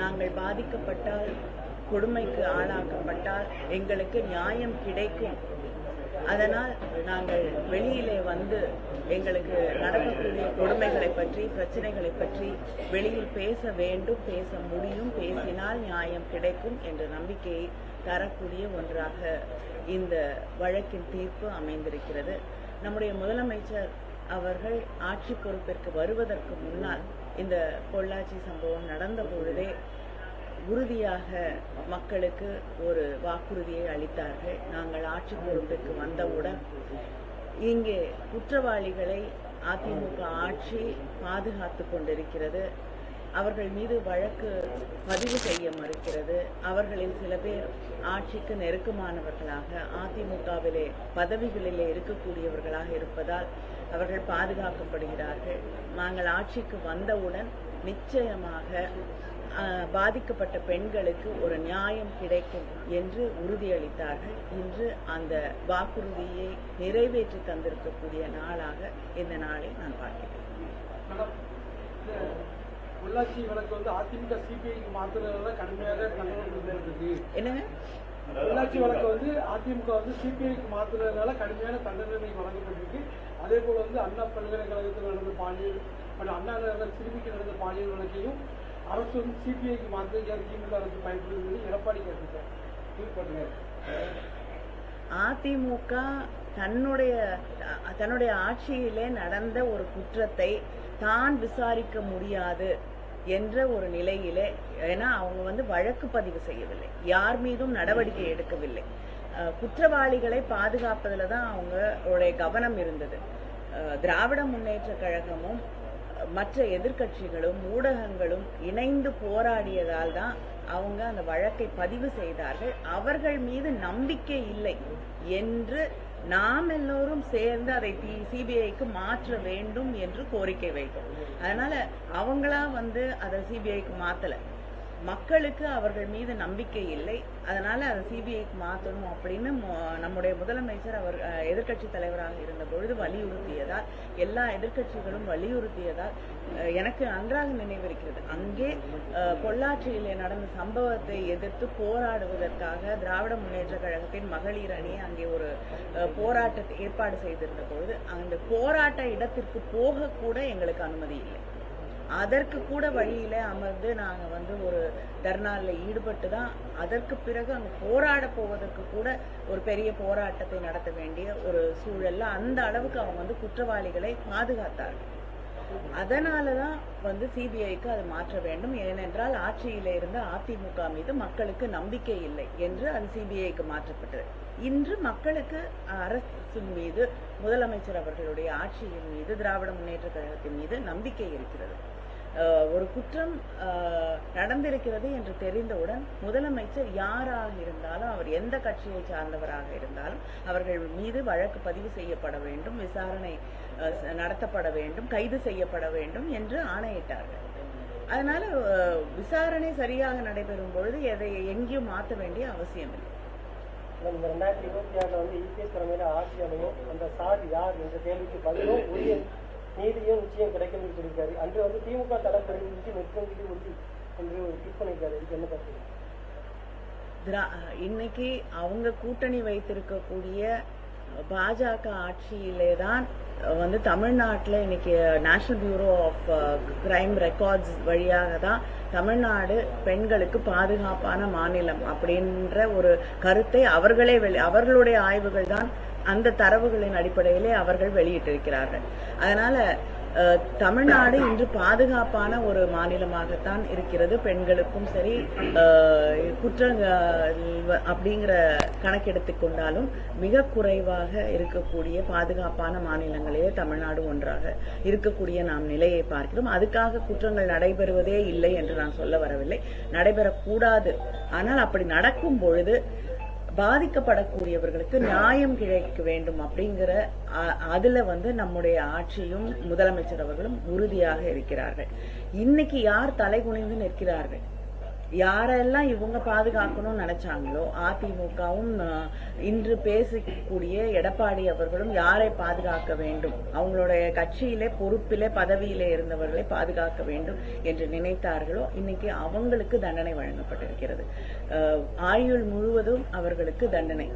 நாங்கள் பாதிக்கப்பட்டால் கொடுமைக்கு ஆளாக்கப்பட்டால் எங்களுக்கு நியாயம் கிடைக்கும். அதனால் நாங்கள் வெளியிலே வந்து எங்களுக்கு நடக்கக்கூடிய கொடுமைகளை பற்றி பிரச்சனைகளை பற்றி வெளியில் பேச வேண்டும் பேச முடியும் பேசினால் நியாயம் கிடைக்கும் என்ற நம்பிக்கையை தரக்கூடிய ஒன்றாக இந்த வழக்கின் தீர்ப்பு அமைந்திருக்கிறது. நம்முடைய முதலமைச்சர் அவர்கள் ஆட்சி பொறுப்பிற்கு வருவதற்கு முன்னால் இந்த பொள்ளாச்சி சம்பவம் நடந்த பொழுதே உறுதியாக மக்களுக்கு ஒரு வாக்குறுதியை அளித்தார்கள். நாங்கள் ஆட்சி பொறுப்புக்கு வந்தவுடன் இங்கே குற்றவாளிகளை அதிமுக ஆட்சி பாதுகாத்து கொண்டிருக்கிறது. அவர்கள் மீது வழக்கு பதிவு செய்ய மறுக்கிறது. அவர்களில் சில பேர் ஆட்சிக்கு நெருக்கமானவர்களாக அதிமுகவிலே பதவிகளிலே இருக்கக்கூடியவர்களாக இருப்பதால் அவர்கள் பாதுகாக்கப்படுகிறார்கள். நாங்கள் ஆட்சிக்கு வந்தவுடன் நிச்சயமாக பாதிக்கப்பட்ட பெண்களுக்கு ஒரு நியாயம் கிடைக்கும் என்று உறுதியளித்தார்கள். இன்று அந்த வாக்குறுதியை நிறைவேற்றி தந்திருக்கக்கூடிய நாளாக இந்த நாளை நான் பார்க்கிறேன். பொள்ளாச்சி வழக்கு வந்து அதிமுக சிபிஐக்கு மாத்துறதுல கடுமையாக கண்டனம் இருக்கு என்னங்க? பொள்ளாச்சி வழக்கு வந்து அதிமுக வந்து சிபிஐக்கு மாத்துறதுனால கடுமையான தண்டனை வழங்கப்பட்டிருக்கு. அதே போல வந்து அண்ணா பல்கலைக்கழகத்தில் நடந்த பாலியல் மற்றும் அண்ணா நகர் சிறுமிக்கு நடந்த பாலியல் வழக்கையும் அரசு வந்து சிபிஐக்கு மாற்ற திமுக அரசு பயன்படுது எடப்பாடி கேட்டிருக்காரு. அதிமுக தன்னுடைய தன்னுடைய ஆட்சியிலே நடந்த ஒரு குற்றத்தை தான் விசாரிக்க முடியாது என்ற ஒரு நிலையிலே ஏன்னா அவங்க வந்து வழக்கு பதிவு செய்யவில்லை. யார் மீதும் நடவடிக்கை எடுக்கவில்லை. குற்றவாளிகளை பாதுகாப்பதில் தான் அவங்களுடைய கவனம் இருந்தது. திராவிட முன்னேற்ற கழகமும் மற்ற எதிர்க்கட்சிகளும் ஊடகங்களும் இணைந்து போராடியதால் தான் அவங்க அந்த வழக்கை பதிவு செய்தார்கள். அவர்கள் மீது நம்பிக்கை இல்லை என்று நாம் எல்லோரும் சேர்ந்து அதை சிபிஐக்கு மாற்ற வேண்டும் என்று கோரிக்கை வைத்தோம். அதனால அவங்களா வந்து அதை சிபிஐக்கு மாத்தலை. மக்களுக்கு அவர்கள் மீது நம்பிக்கை இல்லை. அதனால அதை சிபிஐக்கு மாற்றணும் அப்படின்னு நம்முடைய முதலமைச்சர் அவர் எதிர்க்கட்சி தலைவராக இருந்த பொழுது வலியுறுத்தியதால் எல்லா எதிர்க்கட்சிகளும் வலியுறுத்தியதால் எனக்கு நன்றாக நினைவிருக்கிறது. அங்கே அஹ், பொள்ளாச்சியிலே நடந்த சம்பவத்தை எதிர்த்து போராடுவதற்காக திராவிட முன்னேற்ற கழகத்தின் மகளிர் அணி அங்கே ஒரு போராட்டத்தை ஏற்பாடு செய்திருந்த பொழுது அந்த போராட்ட இடத்திற்கு போகக்கூட எங்களுக்கு அனுமதி இல்லை. அதற்கு கூட வழியில அமர்ந்து நாங்க வந்து ஒரு தர்ணாவில் ஈடுபட்டு தான் அதற்கு பிறகு அங்க போராட போவதற்கு கூட ஒரு பெரிய போராட்டத்தை நடத்த வேண்டிய ஒரு சூழல்ல அந்த அளவுக்கு அவங்க வந்து குற்றவாளிகளை பாதுகாத்தார்கள். அதனாலதான் வந்து சிபிஐக்கு அது மாற்ற வேண்டும். ஏனென்றால் ஆட்சியில இருந்த அதிமுக மீது மக்களுக்கு நம்பிக்கை இல்லை என்று அது சிபிஐக்கு மாற்றப்பட்டது. இன்று மக்களுக்கு அரசின் மீது முதலமைச்சர் அவர்களுடைய ஆட்சியின் மீது திராவிட முன்னேற்ற கழகத்தின் மீது நம்பிக்கை இருக்கிறது. ஒரு குற்றம் நடந்திருக்கிறது என்று தெரிந்தவுடன் முதலமைச்சர் யாராக இருந்தாலும் அவர் எந்த கட்சியை சார்ந்தவராக இருந்தாலும் அவர்கள் மீது வழக்கு பதிவு செய்யப்பட வேண்டும் விசாரணை நடத்தப்பட வேண்டும் கைது செய்யப்பட வேண்டும் என்று ஆணையிட்டார்கள். அதனால விசாரணை சரியாக நடைபெறும் பொழுது எதை எங்கேயும் மாற்ற வேண்டிய அவசியம் இல்லை ரெண்டாயிரத்தி இருபத்தி ஆறுல வந்து இபிஎஸ் தலைமையில ஆட்சி அமையும். அந்த சார் யார் என்ற கேள்விக்கு பதிலும் உரிய நீதியும் நிச்சயம் கிடைக்கும் என்று சொல்லியிருக்காரு. அன்று வந்து திமுக தடம் தெரிவித்து நிற்கும் உறுதி என்று ஒரு தீர்ப்பளிக்காரு இதுக்கு என்ன பார்த்தீங்க இன்னைக்கு அவங்க கூட்டணி வைத்திருக்கக்கூடிய பாஜக ஆட்சியிலே தான் வந்து தமிழ்நாட்டில் இன்னைக்கு national bureau of crime records வழியாக தான் தமிழ்நாடு பெண்களுக்கு பாதுகாப்பான மாநிலம் அப்படின்ற ஒரு கருத்தை அவர்களே வெளி அவர்களுடைய ஆய்வுகள் தான் அந்த தரவுகளின் அடிப்படையிலே அவர்கள் வெளியிட்டிருக்கிறார்கள். அதனால தமிழ்நாடு இன்று பாதுகாப்பான ஒரு மாநிலமாகத்தான் இருக்கிறது. பெண்களுக்கும் சரி அஹ், குற்றங்கள் அப்படிங்கிற கணக்கெடுத்துக் கொண்டாலும் மிக குறைவாக இருக்கக்கூடிய பாதுகாப்பான மாநிலங்களிலே தமிழ்நாடு ஒன்றாக இருக்கக்கூடிய நாம் நிலையை பார்க்கிறோம். அதுக்காக குற்றங்கள் நடைபெறுவதே இல்லை என்று நான் சொல்ல வரவில்லை. நடைபெறக்கூடாது. ஆனால் அப்படி நடக்கும் பொழுது பாதிக்கப்படக்கூடியவர்களுக்கு நியாயம் கிடைக்க வேண்டும் அப்படிங்கிற அதுல வந்து நம்முடைய ஆட்சியும் முதலமைச்சர் அவர்களும் உறுதியாக இருக்கிறார்கள். இன்னைக்கு யார் தலை குனிந்து நிற்கிறார்கள்? யாரெல்லாம் இவங்க பாதுகாக்கணும்னு நினைச்சாங்களோ அதிமுகவும் இன்று பேசக்கூடிய எடப்பாடி அவர்களும் யாரை பாதுகாக்க வேண்டும்? அவங்களுடைய கட்சியிலே பொறுப்பிலே பதவியிலே இருந்தவர்களை பாதுகாக்க வேண்டும் என்று நினைத்தார்களோ இன்னைக்கு அவங்களுக்கு தண்டனை வழங்கப்பட்டிருக்கிறது. அஹ், ஆயுள் முழுவதும் அவர்களுக்கு தண்டனை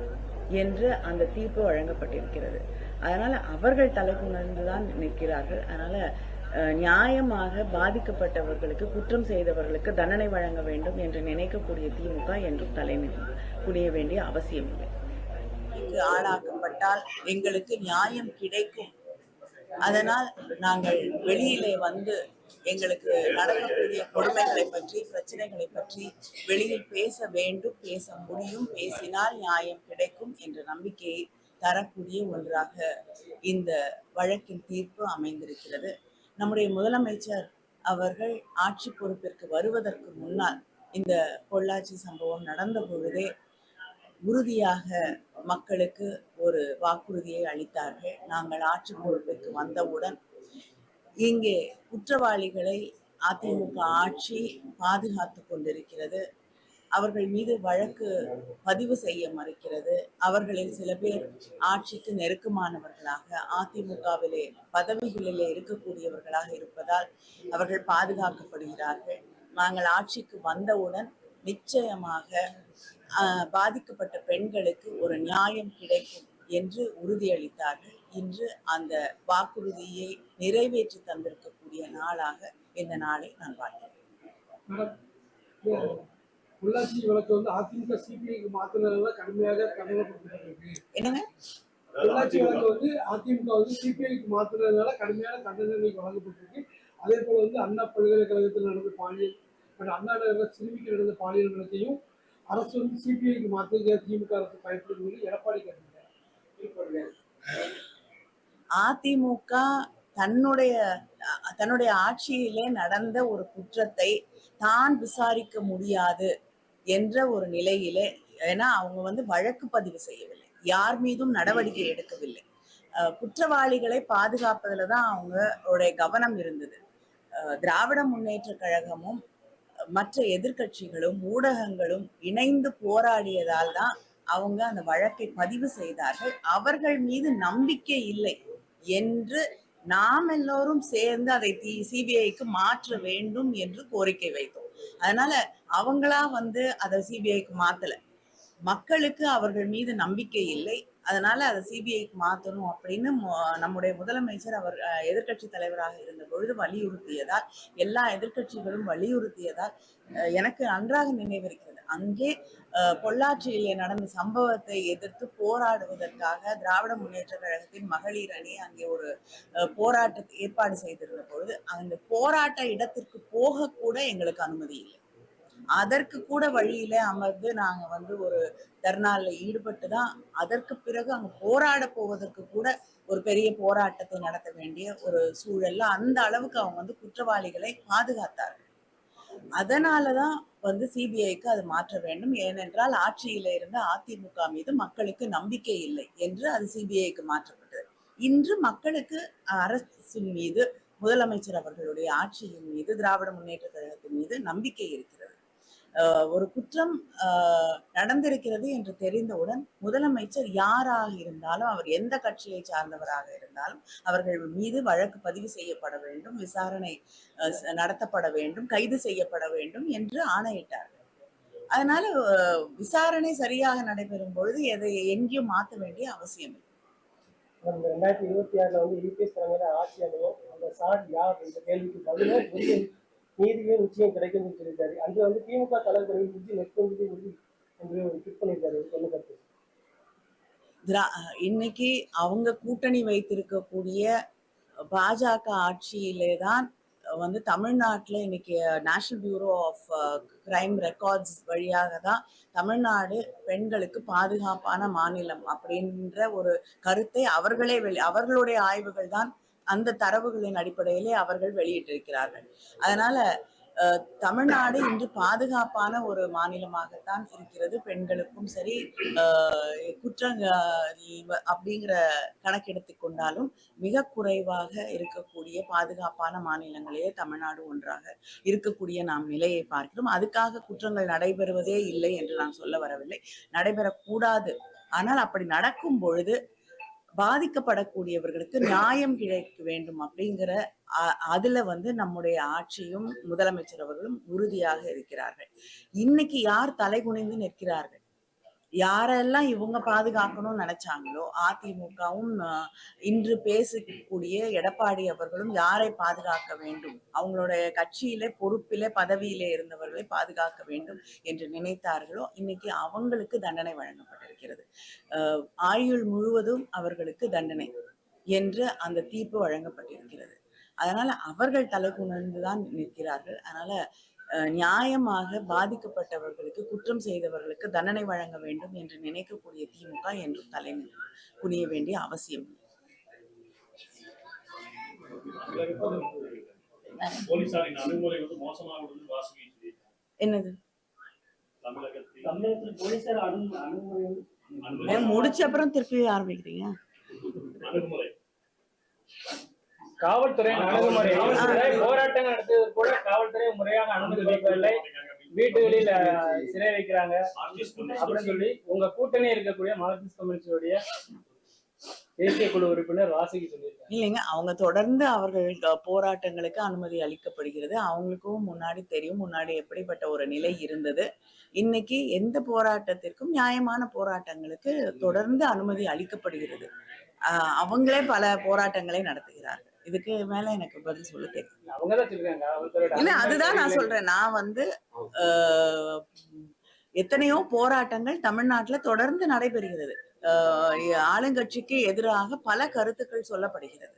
என்று அந்த தீர்ப்பு வழங்கப்பட்டிருக்கிறது. அதனால அவர்கள் தலைகுணர்ந்துதான் நிற்கிறார்கள். அதனால நியாயமாக பாதிக்கப்பட்டவர்களுக்கு குற்றம் செய்தவர்களுக்கு தண்டனை வழங்க வேண்டும் என்று நினைக்கக்கூடிய திமுக என்றும் தலைமை புரிய வேண்டிய அவசியம் இல்லை. ஆளாக்கப்பட்டால் எங்களுக்கு நியாயம் கிடைக்கும். அதனால் நாங்கள் வெளியிலே வந்து எங்களுக்கு நடக்கக்கூடிய கொடுமைகளை பற்றி பிரச்சனைகளை பற்றி வெளியில் பேச வேண்டும் பேச முடியும் பேசினால் நியாயம் கிடைக்கும் என்ற நம்பிக்கையை தரக்கூடிய ஒன்றாக இந்த வழக்கின் தீர்ப்பு அமைந்திருக்கிறது. நம்முடைய முதலமைச்சர் அவர்கள் ஆட்சி பொறுப்பிற்கு வருவதற்கு முன்னால் இந்த பொள்ளாச்சி சம்பவம் நடந்த பொழுதே உறுதியாக மக்களுக்கு ஒரு வாக்குறுதியை அளித்தார்கள். நாங்கள் ஆட்சி பொறுப்புக்கு வந்தவுடன் இங்கே குற்றவாளிகளை அதிமுக ஆட்சி பாதுகாத்து கொண்டிருக்கிறது. அவர்கள் மீது வழக்கு பதிவு செய்ய மறுக்கிறது. அவர்களில் சில பேர் ஆட்சிக்கு நெருக்கமானவர்களாக அதிமுகவிலே பதவிகளிலே இருக்கக்கூடியவர்களாக இருப்பதால் அவர்கள் பாதுகாக்கப்படுகிறார்கள். நாங்கள் ஆட்சிக்கு வந்தவுடன் நிச்சயமாக பாதிக்கப்பட்ட பெண்களுக்கு ஒரு நியாயம் கிடைக்கும் என்று உறுதியளித்தார்கள். இன்று அந்த வாக்குறுதியை நிறைவேற்றி தந்திருக்கக்கூடிய நாளாக இந்த நாளை நான் பார்க்கிறேன் பொள்ளாச்சி வழக்கு வந்து அதிமுக சிபிஐக்கு மாத்தினதுனால கடுமையாக கண்டனப்பட்டிருக்கு என்னங்க? வழக்கு வந்து அதிமுக வந்து சிபிஐக்கு மாத்தினதுனால கடுமையான கண்டனை வழங்கப்பட்டிருக்கு. அதே போல வந்து அண்ணா பல்கலைக்கழகத்தில் நடந்த பாலியல் மற்றும் அண்ணா நகரில் சிறுமிக்கு நடந்த பாலியல் வழக்கையும் அரசு வந்து சிபிஐக்கு மாற்ற திமுக அரசு பயன்படுத்தி சொல்லி எடப்பாடி கேட்டிருக்காரு. அதிமுக தன்னுடைய தன்னுடைய ஆட்சியிலே நடந்த ஒரு குற்றத்தை தான் விசாரிக்க முடியாது. என்ற ஒரு நிலையிலே ஏன்னா அவங்க வந்து வழக்கு பதிவு செய்யவில்லை. யார் மீதும் நடவடிக்கை எடுக்கவில்லை. குற்றவாளிகளை பாதுகாப்பதுல தான் அவங்களுடைய கவனம் இருந்தது. திராவிட முன்னேற்ற கழகமும் மற்ற எதிர்க்கட்சிகளும் ஊடகங்களும் இணைந்து போராடியதால் தான் அவங்க அந்த வழக்கை பதிவு செய்தார்கள். அவர்கள் மீது நம்பிக்கை இல்லை என்று நாம் எல்லோரும் சேர்ந்து அதை சிபிஐக்கு மாற்ற வேண்டும் என்று கோரிக்கை வைத்தோம். அதனால அவங்களா வந்து அதை சிபிஐக்கு மாத்தல. மக்களுக்கு அவர்கள் மீது நம்பிக்கை இல்லை. அதனால அதை சிபிஐக்கு மாத்தணும் அப்படின்னு நம்முடைய முதலமைச்சர் அவர் எதிர்கட்சி தலைவராக இருந்த பொழுது வலியுறுத்தியதால் எல்லா எதிர்க்கட்சிகளும் வலியுறுத்தியதால் அஹ், எனக்கு நன்றாக நினைவிருக்கிறது. அங்கே அஹ், பொள்ளாச்சியிலே நடந்த சம்பவத்தை எதிர்த்து போராடுவதற்காக திராவிட முன்னேற்ற கழகத்தின் மகளிர் அணி அங்கே ஒரு அஹ், போராட்டத்தை ஏற்பாடு செய்திருந்த பொழுது அந்த போராட்ட இடத்திற்கு போகக்கூட எங்களுக்கு அனுமதி இல்லை. அதற்கு கூட வழியில அமர்ந்து நாங்க வந்து ஒரு தர்ணால ஈடுபட்டு தான் அதற்கு பிறகு அங்க போராட போவதற்கு கூட ஒரு பெரிய போராட்டத்தை நடத்த வேண்டிய ஒரு சூழல்ல அந்த அளவுக்கு அவங்க வந்து குற்றவாளிகளை பாதுகாத்தார்கள். அதனாலதான் வந்து சிபிஐக்கு அது மாற்ற வேண்டும். ஏனென்றால் ஆட்சியில இருந்த அதிமுக மீது மக்களுக்கு நம்பிக்கை இல்லை என்று அது சிபிஐக்கு மாற்றப்பட்டது. இன்று மக்களுக்கு அரசின் மீது முதலமைச்சர் அவர்களுடைய ஆட்சியின் மீது திராவிட முன்னேற்ற கழகத்தின் மீது நம்பிக்கை இருக்கிறது ஒரு குற்றம் நடந்திருக்கிறது என்று தெரிந்தவுடன் முதலமைச்சர் யாராக இருந்தாலும் அவர் எந்த கட்சியை சார்ந்தவராக இருந்தாலும் அவர்கள் மீது வழக்கு பதிவு செய்யப்பட வேண்டும் விசாரணை நடத்தப்பட வேண்டும் கைது செய்யப்பட வேண்டும் என்று ஆணையிட்டார்கள். அதனால விசாரணை சரியாக நடைபெறும் பொழுது எதை எங்கேயும் மாற்ற வேண்டிய அவசியம் இல்லை. ரெண்டாயிரத்தி இருபத்தி ஆறுல வந்து யூபிஎஸ் தலைமையில ஆட்சி அமையும் அந்த சார் யார் என்ற கேள்விக்கு பதிலாக உரிய நீதியும் நிச்சயம் கிடைக்கும் சொல்லியிருக்காரு. அன்று வந்து திமுக தலைவர்கள் உறுதி நெற்கொண்டு உறுதி என்று ட்விட் பண்ணியிருக்காரு. சொன்ன கருத்து இன்னைக்கு அவங்க கூட்டணி வைத்திருக்கக்கூடிய பாஜக ஆட்சியிலே தான் வந்து தமிழ்நாட்டில் இன்னைக்கு national bureau of crime records வழியாக தான் தமிழ்நாடு பெண்களுக்கு பாதுகாப்பான மாநிலம் அப்படின்ற ஒரு கருத்தை அவர்களே வெளி அவர்களுடைய ஆய்வுகள் தான் அந்த தரவுகளின் அடிப்படையிலே அவர்கள் வெளியிட்டிருக்கிறார்கள். அதனால அஹ், தமிழ்நாடு இன்று பாதுகாப்பான ஒரு மாநிலமாகத்தான் இருக்கிறது. பெண்களுக்கும் சரி அஹ், குற்றங்க அப்படிங்கிற கணக்கெடுத்து கொண்டாலும் மிக குறைவாக இருக்கக்கூடிய பாதுகாப்பான மாநிலங்களிலே தமிழ்நாடு ஒன்றாக இருக்கக்கூடிய நாம் நிலையை பார்க்கிறோம். அதுக்காக குற்றங்கள் நடைபெறுவதே இல்லை என்று நான் சொல்ல வரவில்லை. நடைபெறக்கூடாது. ஆனால் அப்படி நடக்கும் பொழுது பாதிக்கப்படக்கூடியவர்களுக்கு நியாயம் கிடைக்க வேண்டும் அப்படிங்கிற அதுல வந்து நம்முடைய ஆட்சியும் முதலமைச்சர் அவர்களும் உறுதியாக இருக்கிறார்கள். இன்னைக்கு யார் தலைகுனிந்து நிற்கிறார்கள்? யாரெல்லாம் இவங்க பாதுகாக்கணும்னு நினைச்சாங்களோ அதிமுகவும் இன்று பேசக்கூடிய எடப்பாடி அவர்களும் யாரை பாதுகாக்க வேண்டும்? அவங்களுடைய கட்சியிலே பொறுப்பிலே பதவியிலே இருந்தவர்களை பாதுகாக்க வேண்டும் என்று நினைத்தார்களோ இன்னைக்கு அவங்களுக்கு தண்டனை வழங்கப்பட்டிருக்கிறது. ஆயுள் முழுவதும் அவர்களுக்கு தண்டனை என்று அந்த தீர்ப்பு வழங்கப்பட்டிருக்கிறது. அதனால அவர்கள் தலைகுனிந்துதான் நிற்கிறார்கள். அதனால நியாயமாக பாதிக்கப்பட்டவர்களுக்கு குற்றம் செய்தவர்களுக்கு தண்டனை வழங்க வேண்டும் என்று நினைக்கக்கூடிய திமுக என்றும் தலை குனிய வேண்டிய அவசியம். என்னது? முடிச்ச அப்புறம் திருப்பி ஆரம்பிக்கிறீங்க? காவல்துறையின் அணுகுமுறை காவல்துறை. போராட்டங்கள் நடத்துவது கூட காவல்துறை முறையாக அனுமதி அளிக்கவில்லை வீட்டுகளில் அஹ், சிறை வைக்கிறாங்க. அப்படின்னு சொல்லி உங்க கூட்டணி இருக்கக்கூடிய மார்க்சிஸ்ட் கம்யூனிஸ்டுடைய தேசிய குழு உறுப்பினர் வாசுகி சொல்லியிருக்காங்க இல்லைங்க அவங்க தொடர்ந்து அவர்கள் போராட்டங்களுக்கு அனுமதி அளிக்கப்படுகிறது. அவங்களுக்கும் முன்னாடி தெரியும் முன்னாடி எப்படிப்பட்ட ஒரு நிலை இருந்தது. இன்னைக்கு எந்த போராட்டத்திற்கும் நியாயமான போராட்டங்களுக்கு தொடர்ந்து அனுமதி அளிக்கப்படுகிறது. அஹ், அவங்களே பல போராட்டங்களை நடத்துகிறார்கள். இதுக்கு மேல எனக்கு பதில் சொல்ல காவல்துறையோட இல்ல அதுதான் நான். சொல்றேன். நான் வந்து எத்தனையோ போராட்டங்கள் தமிழ்நாட்டுல தொடர்ந்து நடைபெறுகிறது. அஹ், ஆளுங்கட்சிக்கு எதிராக பல கருத்துக்கள் சொல்லப்படுகிறது.